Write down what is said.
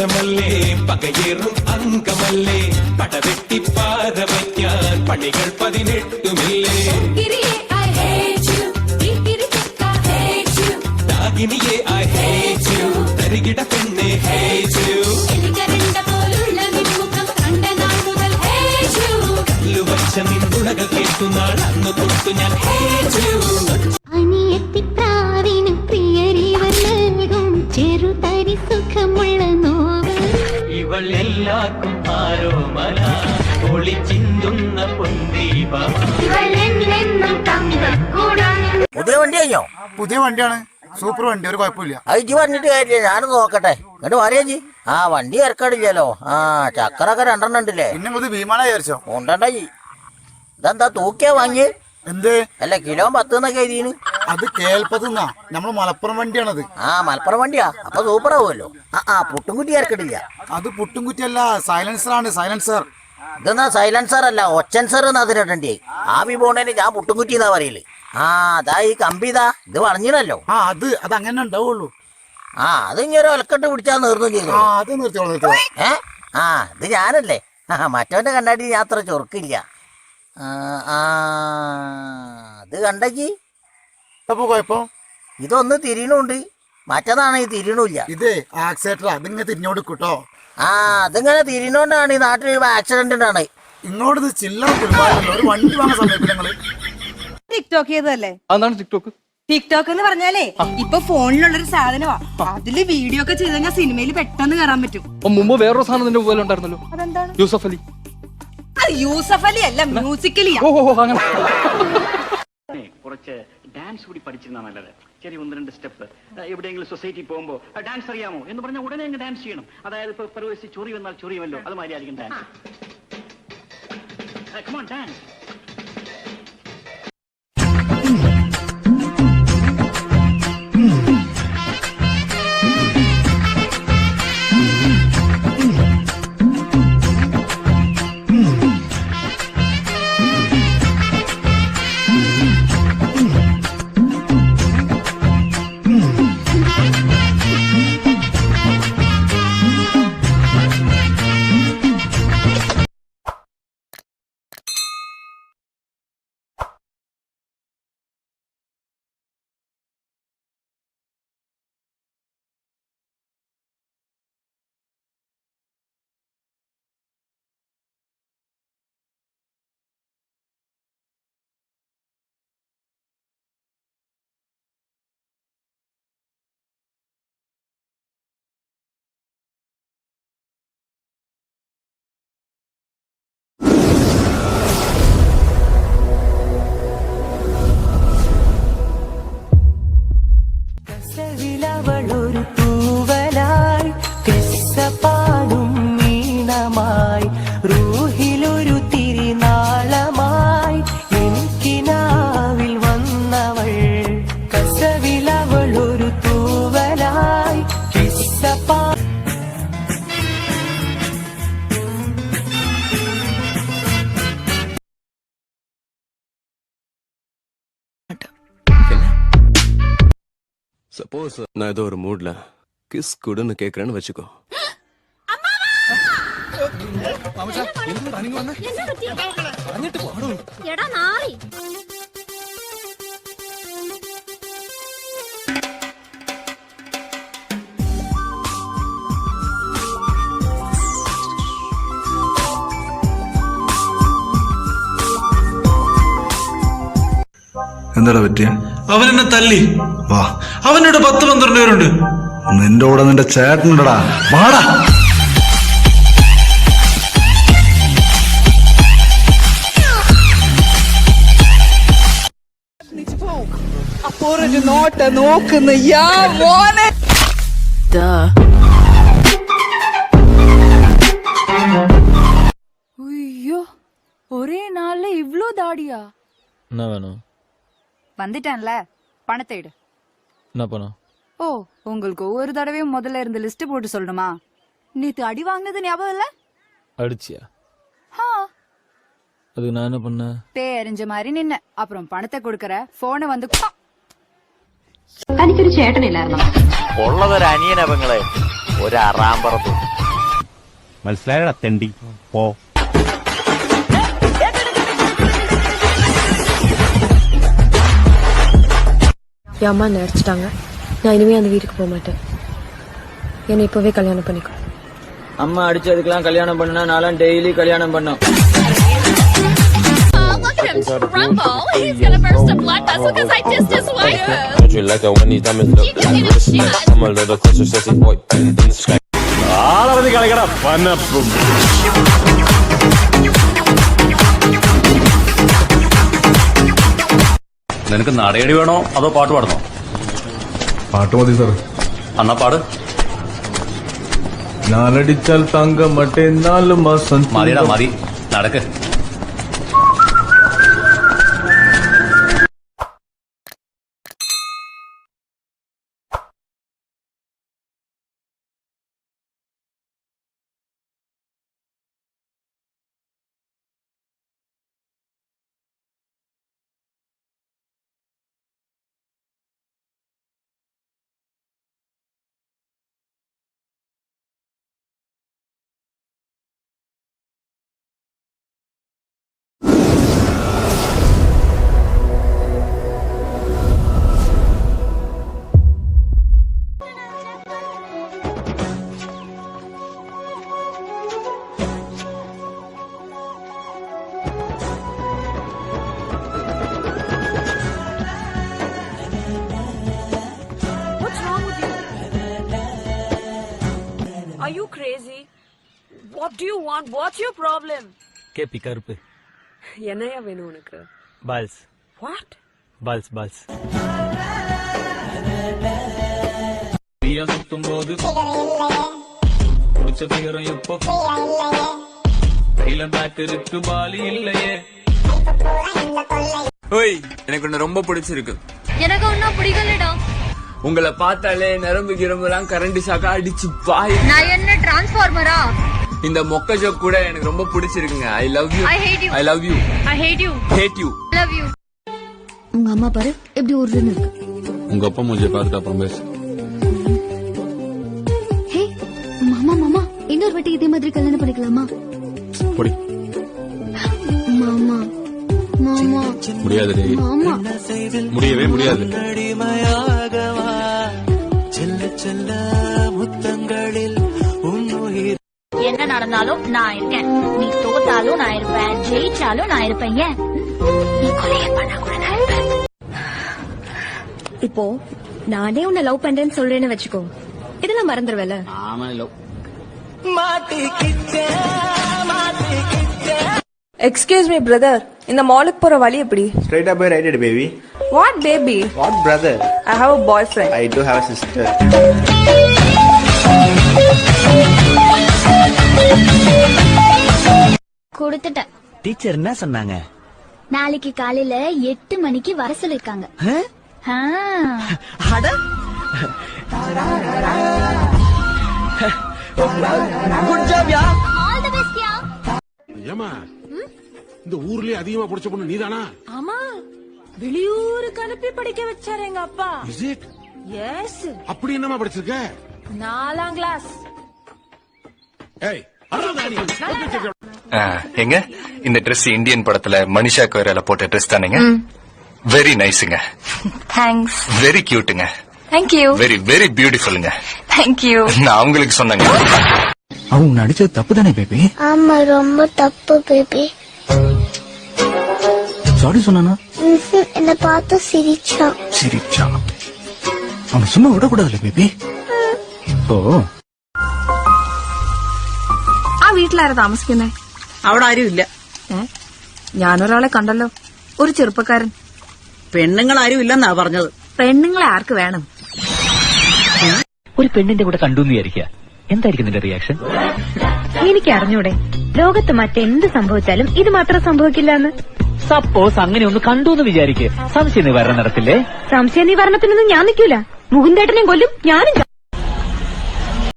പാടമല്ലേ പകയേറും അംഗമല്ലേ. പടവെട്ടി പാത വയ്ക്കാൻ പണികൾ പതിനെട്ടുമില്ലേ. ദാഗിനിയെ ഐ ഹേറ്റ് യു തരികിട പെണ്ണെ ഹേറ്റ് യു. കല്ലുവച്ച നിൻ ഗുണകൾ കേട്ടുന്നാൾ അന്ന് തൊട്ടു ഞാൻ ഹേറ്റ് യു. അനിയത്തിപ്രാവിന് പ്രിയരിവ ചെറുതരി സുഖമുള്ള നോ ഇവൾ എല്ലാവർക്കും ആരോമല ഇവളെന്നെന്നും തങ്കക്കൂടാൻ. പുതിയ വണ്ടി കഴിഞ്ഞോ പുതിയ വണ്ടിയാണ്. സൂപ്പർ വണ്ടി ഒരു കുഴപ്പമില്ല. ഇജ്ജ് പറഞ്ഞിട്ട് കാര്യമില്ല. ഞാനൊന്ന് നോക്കട്ടെ. എന്നിട്ട് പറയാജി ആ വണ്ടി ഇറക്കാടില്ലല്ലോ. ആ ചക്കറൊക്കെ രണ്ടെണ്ണം ഉണ്ടല്ലേ? പിന്നെ പുതിയ ഭീമാണ വിചാരിച്ചോ? ഉണ്ടണ്ടായി ഇതെന്താ തൂക്കിയാ വാങ്ങി എന്ത്? അല്ല കിലോ പത്ത് എന്നൊക്കെ എഴുതിന്. അത് കേൾപ്പത്തുന്നാ നമ്മൾ മലപ്പുറം വണ്ടിയാണത്. ആ മലപ്പുറം വണ്ടിയാ. അപ്പൊ സൂപ്പർ ആവുമല്ലോ. ആ ആ പുട്ടുംകുറ്റി ഇറക്കടില്ല അത് പുട്ടുംകുറ്റി അല്ല സൈലൻസർ ആണ് സൈലൻസർ ഇതെന്നാ സൈലൻസർ അല്ല ഒച്ചൻസർ എന്നാ അതിനിടണ്ടേ ആവി പോണേന് ഞാൻ പുട്ടുംകുറ്റി എന്നാ പറയൽ. ആ അതാ ഈ കമ്പി ഇതാ. ഇത് വളഞ്ഞിനല്ലോ ആ അത് അത് അങ്ങനെ ഉണ്ടാവുള്ളൂ. ആ അത് ഇങ്ങനെ ഒലക്കെട്ട് പിടിച്ചാൽ നേർന്നു ചെയ്തു? ആ അത് നിർത്തിയോളൂ നിർത്തിയോളൂ ഏ? ആ ഇത് ഞാനല്ലേ? ആ മറ്റവന്റെ കണ്ടാടി ഞാൻ അത്ര ചൊറുക്കില്ല. ആ, ആ അത് കണ്ടക്കി. അപ്പൊ കുഴപ്പം? ഇതൊന്ന് തിരിയണുണ്ട്. മറ്റതാണ് ഈ തിരിയണില്ല. ഇത് ആക്സിലേറ്ററാ അതിങ്ങനെ തിരിഞ്ഞോട് കേട്ടോ ആ അതിങ്ങനെ തിരിയണോണ്ടാണ് ഈ നാട്ടിൽ ആക്സിഡന്റ് ഉണ്ടാണ് ഇങ്ങോട്ട് ഇത് ചില്ലറ പെരുമാറുണ്ടല്ലോ ഒരു വണ്ടി വാങ്ങാൻ സമയത്ത് നിങ്ങൾ ടിക്ടോക്ക് ചെയ്തതല്ലേ? അതാണ് ടിക്ടോക്ക് ടിക്ടോക്ക് എന്ന് പറഞ്ഞാലേ ഇപ്പൊ ഫോണിലുള്ളൊരു സാധനമാ അതിൽ വീഡിയോ ഒക്കെ ചെയ്ത് കഴിഞ്ഞാൽ സിനിമയിൽ പെട്ടെന്ന് കയറാൻ പറ്റും. അപ്പൊ മുമ്പ് വേറൊരു സാധനം നിന്റെ മൊബൈൽ ഉണ്ടായിരുന്നല്ലോ. അതെന്താണ്? യൂസഫ് അലി. അത് യൂസഫ് അലി അല്ല മ്യൂസിക്കലിയാ ഓ ഓ, അങ്ങനെ. ഡാൻസ് കൂടി പഠിച്ചിരുന്ന നല്ലത്. ചെറിയ ഒന്ന് രണ്ട് സ്റ്റെപ്പ്. എവിടെയെങ്കിലും സൊസൈറ്റി പോകുമ്പോൾ ഡാൻസ് അറിയാമോ? എന്ന് പറഞ്ഞാൽ ഉടനെ അങ്ങ് ഡാൻസ് ചെയ്യണം. അതായത് ഇപ്പൊ പ്രവേശിച്ച് ചൊറി വന്നാൽ ചൊറിയുമല്ലോ അത് മാതിരി ആയിരിക്കും ഡാൻസ് ഡാൻസ് சப்போஸ் நான் ஏதோ ஒரு மூட்ல கிஸ் குடுன்னு கேக்குறேன்னு வச்சுக்கோ എടാ നാളി എന്താടാ പറ്റിയ അവൻ എന്നെ തല്ലി വാ. അവനോട് പത്ത് പന്ത്രണ്ട് പേരുണ്ട്. നിന്റെ കൂടെ നിന്റെ ചേട്ടനുണ്ടടാ. വാടാ. ഒരേ നാളിൽ ഇവ്വളോ ദാടിയാ. എന്നാ വേണോ? வந்துட்டேன்ல பணத்தை எடு என்ன பண்ணும் ஓ உங்களுக்கு ஒவ்வொரு தடவையும் முதல்ல இருந்து லிஸ்ட் போட்டு சொல்லணுமா நேத்து அடி வாங்கினது ஞாபகம் இல்ல அடிச்சியா ஆ அதுக்கு நான் என்ன பண்ணேன் பேய் அறிஞ்ச மாதிரி நின்ன அப்புறம் பணத்தை கொடுக்கற போனை வந்து கு- തനിക്കൊരു ചേട്ടനില്ലായിരുന്നോ ഉള്ളതൊരു അനിയനപങ്ങളെ ഒരു അറാമ്പറത്തും മനസ്സിലായടാ തെണ്ടി പോ என் அம்மா நினைச்சிட்டாங்க நான் இனிமே அந்த வீட்டுக்கு போக மாட்டேன். என்னை இப்பவே கல்யாணம் பண்ணிக்கோ. அம்மா அடிச்சதுக்கெல்லாம் கல்யாணம் பண்ணா நான்லாம் டெய்லி கல்யாணம் பண்ணோம். നിനക്ക് നടയടി വേണോ അതോ പാട്ട് പാടണോ? പാട്ട് മതി സാർ അന്നാ പാട്. ഞാനടിച്ചാൽ തങ്ക മറ്റേ നാല് മാസം മതിയടാ മതി. നടക്ക്. What do you want? What's your problem? கேப்பி கருப்பு. என்னையா வேணும் உனக்கு? பால்ஸ். What? Balls balls. நீயா சுத்தும் போது குடிச்ச பிகரம் எப்போ? கையில பேக் இருக்கு பாலி இல்லையே. ஓய் எனக்கு ஒண்ணு ரொம்ப பிடிச்சிருக்கு. எனக்கு ஒன்னும் பிடிக்கலடா. உங்களை பார்த்தாலே நரம்பு கிரம்புலாம் கரண்ட் ஷாக்கா அடிச்சு பாய் நான் என்ன டிரான்ஸ்ஃபார்மரா இந்த மொக்க ஜோக் கூட எனக்கு ரொம்ப பிடிச்சிருக்குங்க. I love you I hate you. I love you I hate you hate you love you உங்க அம்மா பாரு எப்படி உருன்னு இருக்கு. உங்க அப்பா மூஞ்சி பார்த்து அப்புறம் பேசு. ஹே மாமா மாமா இன்னொரு வாட்டி இதே மாதிரி கல்யாணம் பண்ணிக்கலாமா? பொடி. மாமா மாமா முடியாது மாமா. முடியவே முடியாது. அடிமையாகவா செல்ல செல்ல. என்ன நடந்தாலும் நான் இருக்கேன். நீ தோத்தாலும் நான் இருப்பேன். ஜெயிச்சாலும் நான் இருப்பேன். ஏன்? நீ கொலைய பண்ணா கூட இப்போ நானே உன்னை லவ் பண்றேன்னு சொல்றேன்னு வச்சுக்கோ. இதெல்லாம் மறந்துடுவேல ஆமா லவ். எக்ஸ்கியூஸ் மீ பிரதர் இந்த மாலுக்கு போற வழி எப்படி? ஸ்ட்ரைட்டா போய் ரைட் எடு baby what baby what brother I have a boyfriend I do have a sister கொடுத்துட்டேன். டீச்சர் என்ன சொன்னாங்க? நாளைக்கு காலையில எட்டு மணிக்கு வர சொல்லிருக்காங்க. ஏமா இந்த ஊர்லயே அதிகமா படிச்ச பொண்ணு நீதானா? ஆமா. வெளியூருக்கு அனுப்பி படிக்க வச்சாரு எங்க அப்பா. இஸ் இட் எஸ் அப்படி என்னமா படிச்சிருக்க? நாலாம் கிளாஸ் எங்க? இந்த Dress இந்தியன் படத்துல மனிஷா கொய்ரால போட்ட ட்ரெஸ் தானேங்க? வெரி நைஸுங்க தேங்க்ஸ் வெரி கியூட்டுங்க தேங்க்யூ வெரி வெரி பியூட்டிஃபுல்லுங்க தேங்க்யூ நான் உங்களுக்கு சொன்னேங்க. அவங்க நடிச்சது தப்பு தானே பேபி ஆமா ரொம்ப தப்பு பேபி சாரி சொன்னானா? என்ன பார்த்து சிரிச்சான். சிரிச்சா அவன் சும்மா விடக்கூடாதுல்ல பேபி ആ വീട്ടിലാരാ താമസിക്കുന്നേ? അവിടെ ആരും ഇല്ല. ഞാനൊരാളെ കണ്ടല്ലോ. ഒരു ചെറുപ്പക്കാരൻ. പെണ്ണുങ്ങൾ ആരും ഇല്ലെന്നാ പറഞ്ഞത്. പെണ്ണുങ്ങളെ ആർക്ക് വേണം? ഒരു പെണ്ണിന്റെ കൂടെ കണ്ടു എന്ന് വിചാരിക്കുക. എന്തായിരിക്കും നിന്റെ റിയാക്ഷൻ എനിക്ക് അറിഞ്ഞൂടെ. ലോകത്ത് മറ്റെന്ത് സംഭവിച്ചാലും ഇത് മാത്രം സംഭവിക്കില്ല എന്ന് സപ്പോസ് അങ്ങനെ ഒന്ന് കണ്ടു എന്ന് വിചാരിക്കുക സംശയ നിവാരണം നടത്തില്ലേ സംശയ നിവാരണത്തിനൊന്നും ഞാൻ നിൽക്കൂല. മുകുന്ദേട്ടനെയും കൊല്ലും ഞാനും